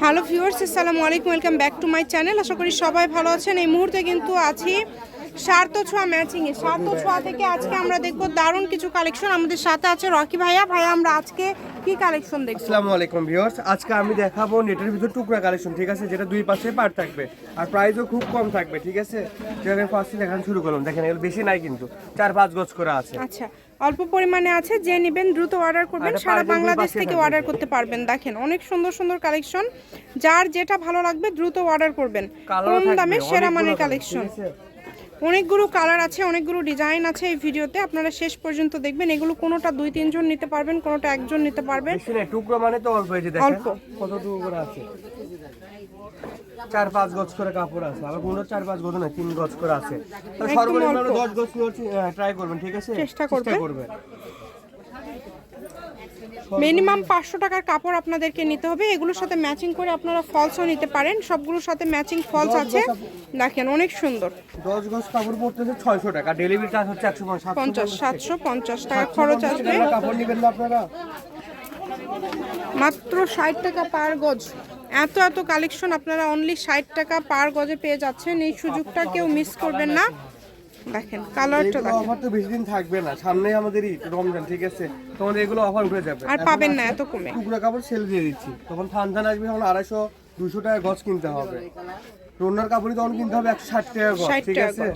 Hello viewers আসসালামু আলাইকুম welcome back to my channel. আশা করি সবাই ভালো আছেন। এই মুহূর্তে কিন্তু আছি সার্থ ছোঁয়া ম্যাচিং এ সার্থ ছোঁয়া থেকে আজকে আমরা দেখব দারুণ কিছু কালেকশন আমাদের সাথে আছে রকি ভাইয়া। ভাইয়া আমরা আজকে কি কালেকশন দেখব? আসসালামু আলাইকুম ভিউয়ার্স। আজকে আমি দেখাবো নেটের ভিতর টুকরা কালেকশন ঠিক আছে? যেটা দুই পাশে পার থাকবে। আর প্রাইসও খুব কম থাকবে ঠিক আছে? যেটা ফার্স্টে দেখানো শুরু করলাম। দেখেন এগুলো বেশি নাই কিন্তু। চার পাঁচ গজ করে আছে। আচ্ছা। অল্প পরিমাণে আছে যে নেবেন দ্রুত অর্ডার করবেন সারা বাংলাদেশ থেকে অর্ডার করতে পারবেন। দেখেন অনেক সুন্দর সুন্দর কালেকশন যার যেটা ভালো লাগবে দ্রুত অর্ডার করবেন। কম দামে সেরা মানের কালেকশন? অনেকগুলো কালার আছে অনেকগুলো ডিজাইন আছে এই ভিডিওতে। আপনারা শেষ পর্যন্ত দেখবেন এগুলো কোনোটা দুই তিনজন নিতে পারবেন কোনোটা একজন নিতে পারবেন। টুকরো মানে তো অল্প এই অল্প। কত টুকরো আছে? চার পাঁচ গজ করে কাপড় আছে। আবার কোনো চার পাঁচ গজ না তিন গজ করে আছে। সর্বনিম্ন দশ গজ ট্রাই করবেন ঠিক আছে? চেষ্টা করবেন। মিনিমাম পাঁচশো টাকার কাপড় আপনাদেরকে নিতে হবে। এগুলোর সাথে ম্যাচিং করে আপনারা ফলসও নিতে পারেন। সবগুলোর সাথে ম্যাচিং ফলস আছে। দেখেন অনেক সুন্দর। দশ গজ কাপড় পড়তেছে ছয়শো টাকা। ডেলিভারি চার্জ হচ্ছে একশো পঞ্চাশ সাতশো পঞ্চাশ টাকা। খরচ আসবে। কাপড় নেবেন না আপনারা। মাত্র ষাট টাকা পার গজ। এত এত কালেকশন আপনারা অনলি ষাট টাকা পার গজে পেয়ে যাচ্ছেন। এই সুযোগটা কেউ মিস করবেন না। দেখেন কালারটা দেখেন। অফার তো বেশি দিন থাকবে না। সামনে আমাদের ঈদ রমজান ঠিক আছে? তখন এগুলো অফার উঠে যাবে। আর পাবেন না এত কমে। টুকরা কাপড় সেল দিয়ে দিচ্ছি। তখন থানথান আসবে তখন আড়াইশো দুশো টাকা গজ কিনতে হবে। রোনার কাপড়ই তখন কিনতে হবে একশো ষাট টাকা গজ ঠিক আছে?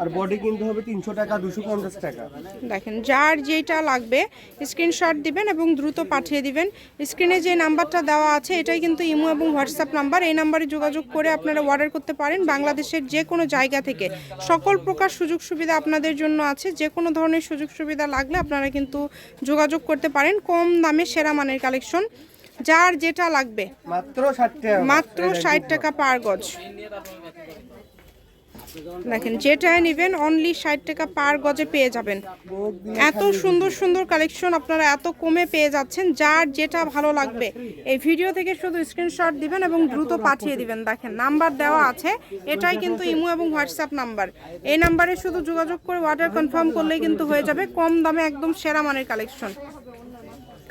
আর বডি কিনতে হবে তিনশো টাকা দুশো পঞ্চাশ টাকা। দেখেন যার যেটা লাগবে স্ক্রিনশট দিবেন এবং দ্রুত পাঠিয়ে দিবেন। স্ক্রিনে যে নাম্বারটা দেওয়া আছে এটাই কিন্তু ইমো এবং হোয়াটসঅ্যাপ নাম্বার। এই নাম্বারে যোগাযোগ করে আপনারা অর্ডার করতে পারেন। বাংলাদেশের যে কোনো জায়গা থেকে সকল প্রকার সুযোগ সুবিধা আপনাদের জন্য আছে। যে কোনো ধরনের সুযোগ সুবিধা লাগলে আপনারা কিন্তু যোগাযোগ করতে পারেন। কম দামে সেরা মানের কালেকশন যার যেটা লাগবে। মাত্র ষাট টাকা গজ। মাত্র ষাট টাকা পার গজ। দেখেন যেটাই নেবেন অনলি ষাট টাকা পার গজে পেয়ে যাবেন। এত সুন্দর সুন্দর কালেকশন আপনারা এত কমে পেয়ে যাচ্ছেন যার যেটা ভালো লাগবে। এই ভিডিও থেকে শুধু স্ক্রিনশট দিবেন এবং দ্রুত পাঠিয়ে দিবেন। দেখেন নাম্বার দেওয়া আছে এটাই কিন্তু ইমো এবং হোয়াটসঅ্যাপ নাম্বার এই নাম্বারে শুধু যোগাযোগ করে অর্ডার কনফার্ম করলেই কিন্তু হয়ে যাবে কম দামে একদম সেরা মানের কালেকশন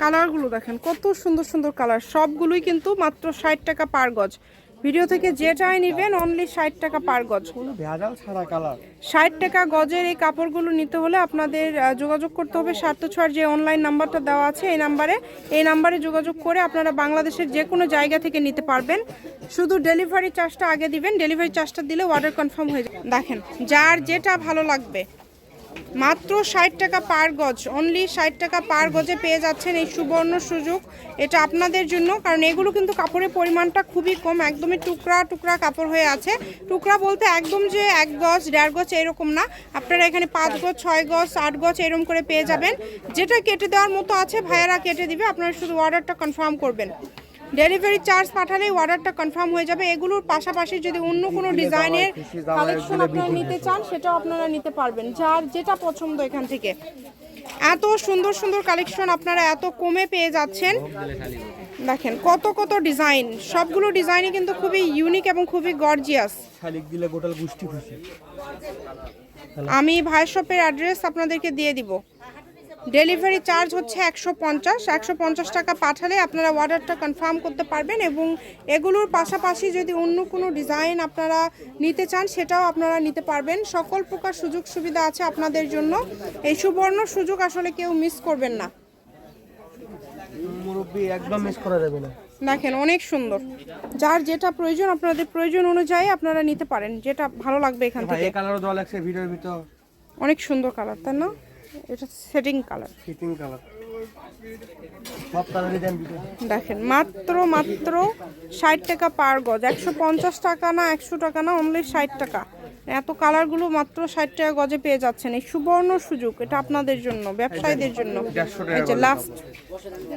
কালারগুলো দেখেন কত সুন্দর সুন্দর কালার। সবগুলোই কিন্তু মাত্র ষাট টাকা পার গজ। ভিডিও থেকে যেটাই নেবেন অনলি ষাট টাকা পার গজ। ভেজাল ছাড়া কালার। ষাট টাকা গজের এই কাপড়গুলো নিতে হলে আপনাদের যোগাযোগ করতে হবে স্বার্থ ছোঁয়ার যে অনলাইন নাম্বারটা দেওয়া আছে এই নাম্বারে এই নাম্বারে যোগাযোগ করে আপনারা বাংলাদেশের যে কোনো জায়গা থেকে নিতে পারবেন। শুধু ডেলিভারি চার্জটা আগে দিবেন। ডেলিভারি চার্জটা দিলে অর্ডার কনফার্ম হয়ে যাবে। দেখেন যার যেটা ভালো লাগবে। মাত্র ষাট টাকা পার গজ। অনলি ষাট টাকা পার গজে পেয়ে যাচ্ছেন এই সুবর্ণ সুযোগ। এটা আপনাদের জন্য, কারণ এগুলো কিন্তু কাপড়ের পরিমাণটা খুবই কম, একদমই টুকরা টুকরা কাপড় হয়ে আছে। টুকরা বলতে একদম যে এক গজ, দেড় গজ এরকম না। আপনারা এখানে পাঁচ গজ, ছয় গজ, আট গজ এরকম করে পেয়ে যাবেন। যেটা কেটে দেওয়ার মতো আছে, ভাইয়ারা কেটে দিবে। আপনারা শুধু অর্ডারটা কনফার্ম করবেন। ডেলিভারি চার্জ পাঠালেই অর্ডারটা কনফার্ম হয়ে যাবে। এগুলোর পাশাপাশি যদি অন্য কোনো ডিজাইনের কালেকশন আপনারা নিতে চান সেটাও আপনারা নিতে পারবেন যার যেটা পছন্দ এখান থেকে। এত সুন্দর সুন্দর কালেকশন আপনারা এত কমে পেয়ে যাচ্ছেন। দেখেন কত কত ডিজাইন সবগুলো ডিজাইনই কিন্তু খুবই ইউনিক এবং খুবই গর্জিয়াস দিলে গোটাল গুষ্টি খুশি। আমি ভাই শপের অ্যাড্রেস আপনাদেরকে দিয়ে দিব। ডেলিভারি চার্জ হচ্ছে একশো পঞ্চাশ। একশো পঞ্চাশ টাকা পাঠালে আপনারা অর্ডারটা কনফার্ম করতে পারবেন এবং এগুলোর পাশাপাশি যদি অন্য কোনো ডিজাইন আপনারা নিতে চান সেটাও আপনারা নিতে পারবেন। সকল প্রকার সুযোগ সুবিধা আছে আপনাদের জন্য। এই সুবর্ণ সুযোগ আসলে কেউ মিস করবেন না। একদম মিস করা যাবে না। দেখেন অনেক সুন্দর। যার যেটা প্রয়োজন আপনাদের প্রয়োজন অনুযায়ী আপনারা নিতে পারেন। যেটা ভালো লাগবে এখান থেকে। কালারও দেওয়া লাগছে ভিডিওর ভিতর। অনেক সুন্দর কালার তাই না? এটা সেটিং কালার ফিটিং কালার দেখেন মাত্র মাত্র ষাট টাকা পার গজ। একশো পঞ্চাশ টাকা না একশো টাকা না অনলি ষাট টাকা। এত কালারগুলো মাত্র ষাট টাকা গজে পেয়ে যাচ্ছেন। এই সুবর্ণ সুযোগ এটা আপনাদের জন্য ব্যবসায়ীদের জন্য। এই যে লাস্ট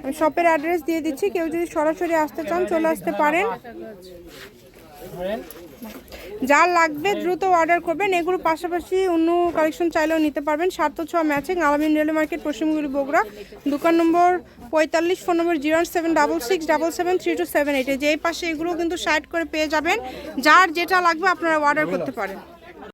আমি শপের অ্যাড্রেস দিয়ে দিচ্ছি। কেউ যদি সরাসরি আসতে চান চলে আসতে পারেন। যা লাগবে দ্রুত অর্ডার করবেন। এগুলোর পাশাপাশি অন্য কালেকশন চাইলেও নিতে পারবেন। সাত ছোঁয়া ম্যাচিং আলামিন রেলওয়ে মার্কেট পশ্চিমগুলি বগুড়া। দোকান নম্বর পঁয়তাল্লিশ, phone number zero seven double six double seven three two seven এইটে যেই পাশে এগুলো কিন্তু সাইড করে পেয়ে যাবেন। যার যেটা লাগবে আপনারা অর্ডার করতে পারেন।